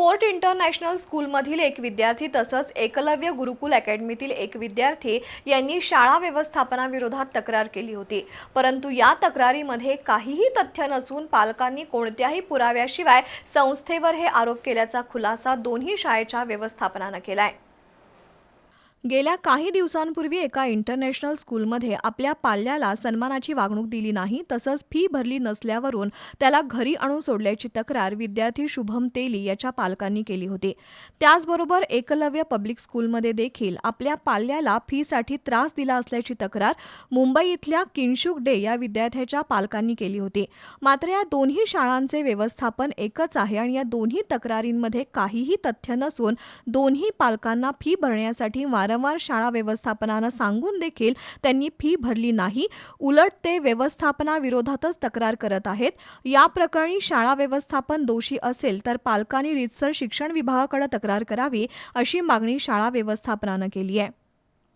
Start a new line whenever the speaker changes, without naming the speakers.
Fort international स्कूलमधील एक विद्यार्थी तसंच एकलव्य गुरुकुल अकॅडमीतील एक विद्यार्थी यांनी शाळा व्यवस्थापनाविरोधात तक्रार केली होती. परंतु या तक्रारीमध्ये काहीही तथ्य नसून पालकांनी कोणत्याही पुराव्याशिवाय संस्थेवर हे आरोप केल्याचा खुलासा दोन्ही शाळेच्या व्यवस्थापनानं केलाय. गेल्या काही दिवसांपूर्वी एका इंटरनॅशनल स्कूलमध्ये आपल्या पाल्याला सन्मानाची वागणूक दिली नाही तसंच फी भरली नसल्यावरून त्याला घरी आणून सोडल्याची तक्रार विद्यार्थी शुभम तेली याच्या पालकांनी केली होती. त्याचबरोबर एकलव्य पब्लिक स्कूलमध्ये देखील आपल्या पाल्याला फीसाठी त्रास दिला असल्याची तक्रार मुंबई इथल्या किंशुक डे या विद्यार्थ्याच्या पालकांनी केली होती. मात्र या दोन्ही शाळांचे व्यवस्थापन एकच आहे आणि या दोन्ही तक्रारींमध्ये काहीही तथ्य नसून दोन्ही पालकांना फी भरण्यासाठी वारंवार शाळा व्यवस्थापनानं सांगून देखील त्यांनी फी भरली नाही. उलट ते व्यवस्थापनाविरोधातच तक्रार करत आहेत. या प्रकरणी शाळा व्यवस्थापन दोषी असेल तर पालकांनी रितसर शिक्षण विभागाकडे तक्रार करावी अशी मागणी शाळा व्यवस्थापनानं केली आहे.